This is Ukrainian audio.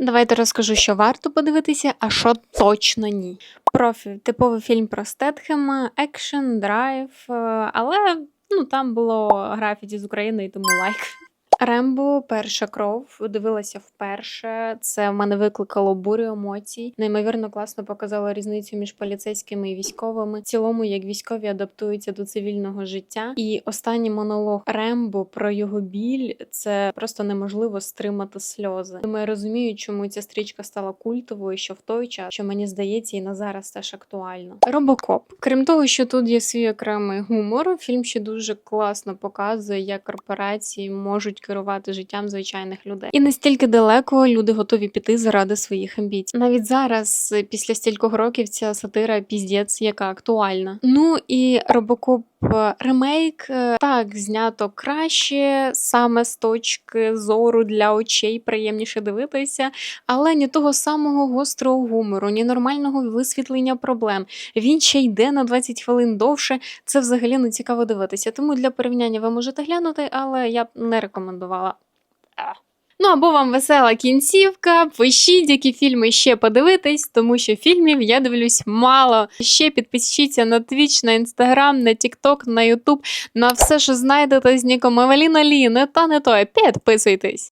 Давайте розкажу, що варто подивитися, а що точно ні. Профі типовий фільм про Стетхема, екшен, драйв, е, але ну там було графіті з України, і тому лайк. Рембо, перша кров, дивилася вперше. Це в мене викликало бурю емоцій. Неймовірно класно показало різницю між поліцейськими і військовими. В цілому, як військові адаптуються до цивільного життя. І останній монолог Рембо про його біль це просто неможливо стримати сльози. Тому я розумію, чому ця стрічка стала культовою, що в той час, що мені здається, і на зараз теж актуально. Робокоп. Крім того, що тут є свій окремий гумор, фільм ще дуже класно показує, як корпорації можуть керувати життям звичайних людей. І настільки далеко люди готові піти заради своїх амбіцій. Навіть зараз, е, після стількох років, ця сатира піздець, яка актуальна. Ну і робокоп. е, Ремейк е, так знято краще, саме з точки зору для очей приємніше дивитися, але ні того самого гострого гумору, ні нормального висвітлення проблем. Він ще йде на 20 хвилин довше. Це взагалі не цікаво дивитися. Тому для порівняння ви можете глянути, але я б не рекомендувала. Ну або вам весела кінцівка. Пишіть, які фільми ще подивитись, тому що фільмів я дивлюсь мало. Ще підпишіться на Twitch, на Instagram, на TikTok, на YouTube, на все, що знайдете з ніком Евеліна Лі, не та не то. Підписуйтесь.